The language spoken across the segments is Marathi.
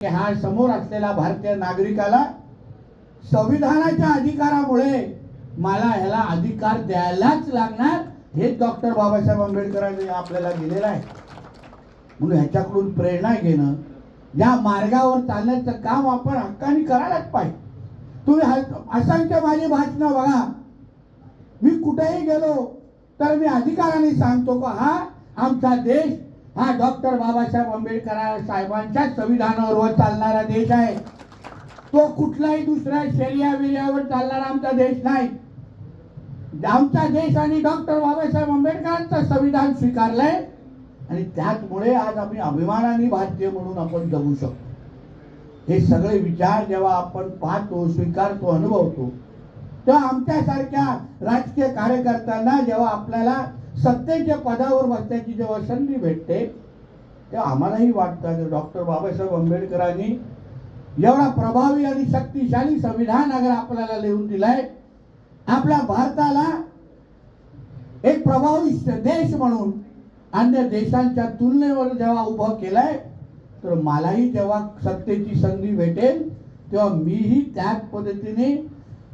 हा समोर असलेला भारतीय नागरिकाला संविधानाच्या अधिकारामुळे मला ह्याला अधिकार द्यायलाच लागणार हेच डॉक्टर बाबासाहेब आंबेडकरांनी आपल्याला दिलेलं आहे. म्हणून ह्याच्याकडून प्रेरणा घेणं या मार्गावर चालण्याचं काम आपण हक्काने करायलाच पाहिजे. तुम्ही असंख्य माझी भाषणं बघा. मी कुठेही गेलो तर मी अधिकाराने सांगतो का हा आमचा देश हा डॉक्टर बाबासाहेब आंबेडकर साहेबांच्या संविधानावर चालणारा देश आहे. तो कुठलाही दुसऱ्या शर्या विर्यावर चालणारा आमचा देश नाही. आमचा देश आणि डॉक्टर बाबासाहेब आंबेडकरांचं संविधान स्वीकारलंय आणि त्याचमुळे आज आम्ही अभिमानाने भारतीय म्हणून आपण जगू शकतो. हे सगळे विचार जेव्हा आपण पाहतो स्वीकारतो अनुभवतो तेव्हा आमच्यासारख्या राजकीय कार्यकर्त्यांना जेव्हा आपल्याला सत्तेच्या पदावर बसण्याची जेव्हा संधी भेटते तेव्हा आम्हालाही वाटतं की डॉक्टर बाबासाहेब आंबेडकरांनी एवढा प्रभावी आणि शक्तिशाली संविधान अगर आपल्याला लिहून दिलाय आपल्या भारताला एक प्रभावी देश म्हणून अन्य देशांच्या तुलनेवर जेव्हा उभं केलंय तर मलाही जेव्हा सत्तेची संधी भेटेल तेव्हा मीही त्याच पद्धतीने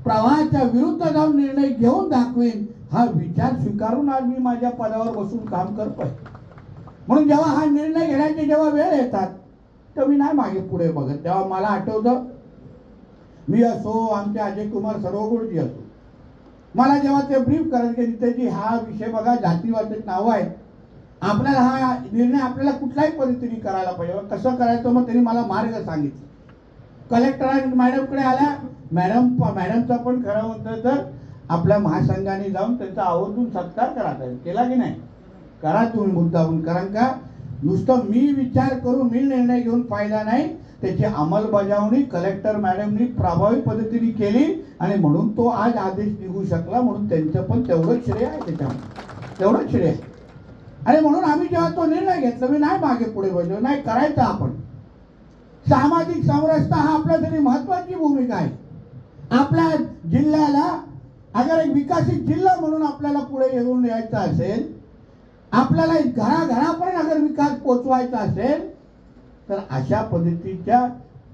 प्रवाहाच्या विरुद्ध जाऊन निर्णय घेऊन दाखवेन हा विचार स्वीकारून आज मी माझ्या पदावर बसून काम करतोय. म्हणून जेव्हा हा निर्णय घेण्याचे जेव्हा वेळ येतात तर मी नाही मागे पुढे बघत. तेव्हा मला आठवतं मी असो आमचे अजय कुमार सर्वगुरुजी असो. मला जेव्हा ते ब्रीफ करायचे नितेजी हा विषय बघा जातीवाचक नावं आहे आपल्याला हा निर्णय आपल्याला कुठल्याही पद्धतीने करायला पाहिजे. कसं करायचं मग त्यांनी मला मार्ग सांगितलं. कलेक्टर मॅडमकडे आल्या. मॅडम मॅडमचा पण खरं होतं तर आपल्या महासंघाने जाऊन त्यांचा आवर्जून सत्कार करा साहेब. केला की नाही? करा तुम्ही मुद्दाहून कारण का? नुसतं मी विचार करून मी निर्णय घेऊन फायदा नाही. त्याची अंमलबजावणी कलेक्टर मॅडमनी प्रभावी पद्धतीने केली आणि म्हणून तो आज आदेश निघू शकला म्हणून त्यांचं पण तेवढंच श्रेय आहे त्याच्यामध्ये. तेवढंच श्रेय आहे. आणि म्हणून आम्ही जेव्हा तो निर्णय घेतला मी नाही मागे पुढे बसलो. नाही करायचं आपण. सामाजिक समरसता हा आपल्यासाठी महत्वाची भूमिका आहे. आपल्या जिल्ह्याला अगर एक विकसित जिल्हा म्हणून आपल्याला पुढे येऊन यायचं असेल आपल्याला घराघरापर्यंत अगर विकास पोचवायचा असेल तर अशा पद्धतीच्या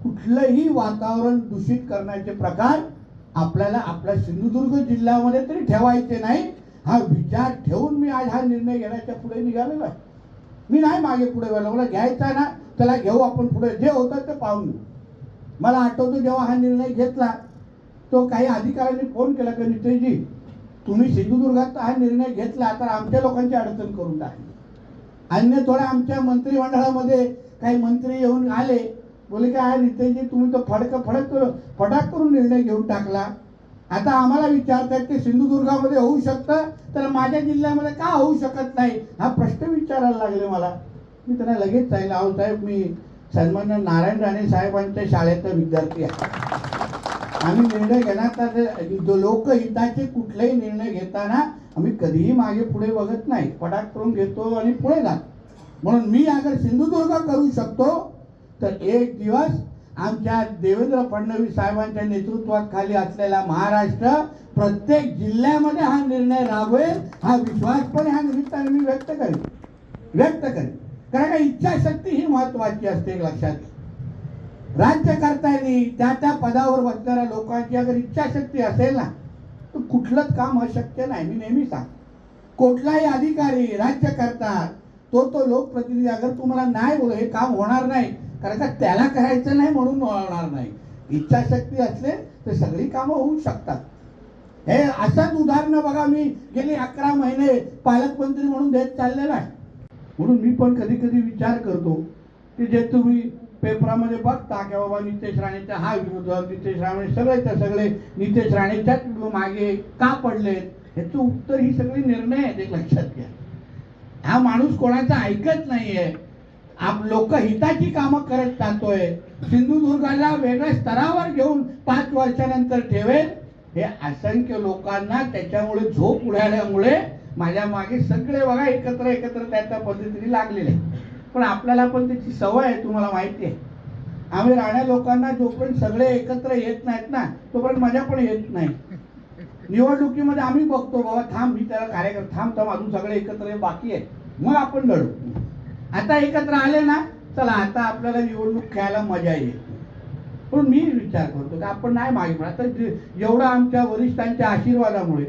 कुठलंही वातावरण दूषित करण्याचे प्रकार आपल्याला आपल्या सिंधुदुर्ग जिल्ह्यामध्ये तरी ठेवायचे नाही. हा विचार ठेवून मी आज हा निर्णय घेण्याच्या पुढे निघालेलो आहे. मी नाही मागे पुढे व्हायला मला घ्यायचा आहे ना त्याला घेऊ आपण पुढे. जे होतं ते पाहून मला आठवतो जेव्हा हा निर्णय घेतला तो काही अधिकाऱ्यांनी फोन केला की नितेशजी तुम्ही सिंधुदुर्गात हा निर्णय घेतला तर आमच्या लोकांची अडचण करून टाकली अन्य थोड्या आमच्या मंत्रिमंडळामध्ये काही मंत्री येऊन आले बोले की आहे नितेशजी तुम्ही तर फडक फडक करून फटाक करून निर्णय घेऊन टाकला. आता आम्हाला विचारतात की सिंधुदुर्गामध्ये होऊ शकतं तर माझ्या जिल्ह्यामध्ये का होऊ शकत नाही? हा प्रश्न विचारायला लागले मला. मी त्यांना लगेच सांगितलं अहो साहेब मी सन्मान्य नारायण राणे साहेबांच्या शाळेचा विद्यार्थी आहे. आम्ही निर्णय घेण्यात लोकहिताचे कुठलेही निर्णय घेताना आम्ही कधीही मागे पुढे बघत नाही. पटाक करून घेतो आणि पुढे जातो. म्हणून मी अगर सिंधुदुर्ग करू शकतो तर एक दिवस आमच्या देवेंद्र फडणवीस साहेबांच्या नेतृत्वात खाली असलेला महाराष्ट्र प्रत्येक जिल्ह्यामध्ये हा निर्णय राबवेल हा विश्वास पण ह्या निमित्ताने मी व्यक्त करेन. व्यक्त करेन. कारण का इच्छाशक्ती ही महत्वाची असते लक्षात घ्या. राज्यकर्त्यांनी त्या त्या पदावर बसणाऱ्या लोकांची अगर इच्छाशक्ती असेल ना तर कुठलंच काम अशक्य नाही. मी नेहमी सांग कुठलाही अधिकारी राज्यकर्ता तो तो लोकप्रतिनिधी अगर तुम्हाला नाही बोल हे काम होणार नाही. कारण का त्याला करायचं नाही म्हणून होणार नाही. इच्छाशक्ती असले तर सगळी कामं होऊ शकतात. हे असंच उदाहरणं बघा मी गेली अकरा महिने पालकमंत्री म्हणून देत चाललेला आहे. म्हणून मी पण कधी कधी विचार करतो की जे तुम्ही पेपरामध्ये बघता की बाबा नितेश राणेचा हा विरोध नितेश राणे सगळेच्या सगळे नितेश राणेच्याच मागे का पडलेत ह्याचं उत्तर ही सगळी निर्णय आहेत एक लक्षात घ्या. हा माणूस कोणाचा ऐकत नाहीये. आप लोक हिताची कामं करत जातोय. सिंधुदुर्गाला वेगळ्या स्तरावर घेऊन पाच वर्षानंतर ठेवेल. हे असंख्य लोकांना त्याच्यामुळे झोप उडाल्यामुळे माझ्या मागे सगळे बघा एकत्र एकत्र त्या त्या पद्धतीने लागलेले पण आपल्याला पण त्याची सवय आहे तुम्हाला माहिती आहे. आम्ही राहण्या लोकांना जोपर्यंत सगळे एकत्र येत नाहीत ना तोपर्यंत मजा पण येत नाही. निवडणुकीमध्ये आम्ही बघतो बाबा थांब मी त्याला कार्यकर्ता थांब थांब अजून सगळे एकत्र हे बाकी आहे. मग आपण लढू. आता एकत्र आले ना चला आता आपल्याला निवडणूक खेळायला मजा येईल. पण मी विचार करतो की आपण नाही मागे पडा आता जेवढा आमच्या वरिष्ठांच्या आशीर्वादामुळे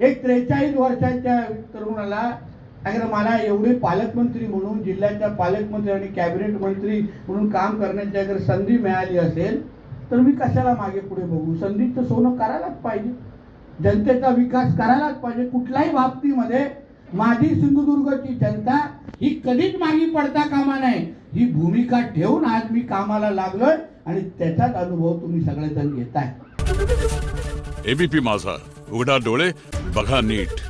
एक त्रेचाळीस वर्षाच्या तरुणाला अगर मला एवढे पालकमंत्री म्हणून जिल्ह्याच्या पालकमंत्री आणि कॅबिनेट मंत्री म्हणून काम करण्याची अगर संधी मिळाली असेल तर मी कशाला मागे पुढे बघू? संधीचं सोनं करायलाच पाहिजे. जनतेचा विकास करायलाच पाहिजे. कुठल्याही बाबतीमध्ये माझी सिंधुदुर्गची जनता ही कधीच मागे पडता कामा नये. ही भूमिका ठेवून आज मी कामाला लागलोय आणि त्याचाच अनुभव तुम्ही सगळेजण घेताय. एबीपी माझा. उघडा डोळे बघा नीट.